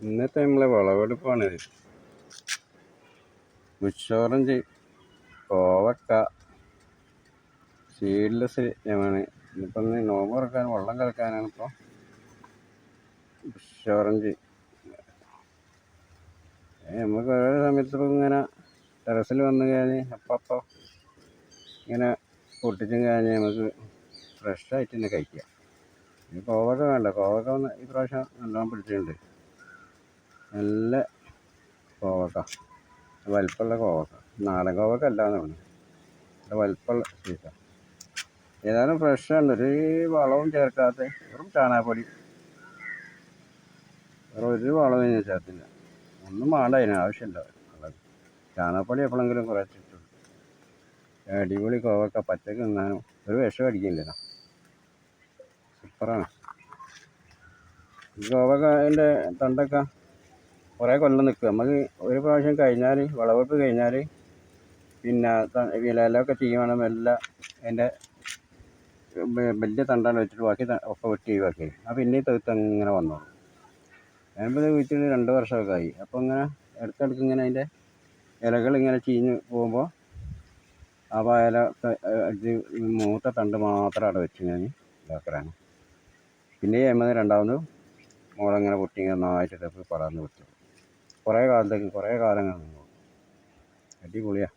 ഇന്നത്തെ നമ്മളെ വിളവെടുപ്പാണിത്. ബുഷോറഞ്ച് കോവക്ക സീഡ്ലെസ് ഞാനാണ് ഇന്നിപ്പം ഇന്ന് നോമ്പ് തുറക്കാൻ വെള്ളം കലക്കാനാണ് ഇപ്പോൾ ബുഷോറഞ്ച് നമുക്ക് ഓരോ സമയത്ത് ഇങ്ങനെ ടെറസിൽ വന്നു കഴിഞ്ഞ് അപ്പം അപ്പം ഇങ്ങനെ പൊട്ടിച്ചും കഴിഞ്ഞ് നമുക്ക് ഫ്രഷായിട്ട് തന്നെ കഴിക്കാം. ഈ കോവക്ക വേണ്ട. കോവക്ക ഈ പ്രാവശ്യം നല്ലോണം പിടിച്ചിട്ടുണ്ട്. നല്ല കോവക്ക. വലിപ്പമുള്ള കോവക്ക. നാടൻ കോവക്ക അല്ലാന്ന് പറഞ്ഞു നല്ല വലിപ്പമുള്ള സൈസാണ് ഏതായാലും ഫ്രഷാണ് ഒരു വളവും ചേർക്കാത്ത വെറും ചാണകപ്പൊടി. വേറെ ഒരു വളവും ഞാൻ ചേർത്തില്ല. ഒന്നും വേണ്ട അതിന് ആവശ്യമില്ല. ചാണകപ്പൊടി എപ്പോഴെങ്കിലും കുറച്ച് ഇട്ടു അടിപൊളി കോവക്ക പച്ചക്ക് നിന്നാനും ഒരു വിഷം അടിക്കില്ല സൂപ്പറാണ്. ഈ കോവക്കന്റെ തണ്ടൊക്കെ കുറേ കൊല്ലം നിൽക്കും. നമുക്ക് ഒരു പ്രാവശ്യം കഴിഞ്ഞാൽ വിളവെടുപ്പ് കഴിഞ്ഞാൽ പിന്നെ ഇലയിലൊക്കെ ചെയ്യുവാണെങ്കിൽ മെല്ലെ അതിന്റെ വലിയ തണ്ടാണ് വെച്ചിട്ട് ബാക്കി ഒക്കെ വെട്ടി ഒഴിവാക്കി ആ പിന്നെ തെത്ത് അങ്ങനെ വന്നോളൂ. ഞാനിപ്പോൾ ഇത് കുഴിച്ചിട്ട് രണ്ട് വർഷമൊക്കെ ആയി. അപ്പോൾ ഇങ്ങനെ ഇടയ്ക്കിടയ്ക്ക് ഇങ്ങനെ അതിന്റെ ഇലകൾ ഇങ്ങനെ ചീഞ്ഞ് പോകുമ്പോൾ അപ്പോൾ ഇല മൂത്ത തണ്ട് മാത്രം അവിടെ വെച്ച് ഞാൻ ഇതാക്കലാണ്. പിന്നെ ചെയ്യുമ്പോൾ രണ്ടാമത് മോളങ്ങനെ പൊട്ടി നന്നായിട്ട് പടർന്ന് വിട്ടു. കുറേ കാലത്തേക്ക് കുറേ കാലങ്ങൾ നിന്നു. അടിപൊളിയാണ്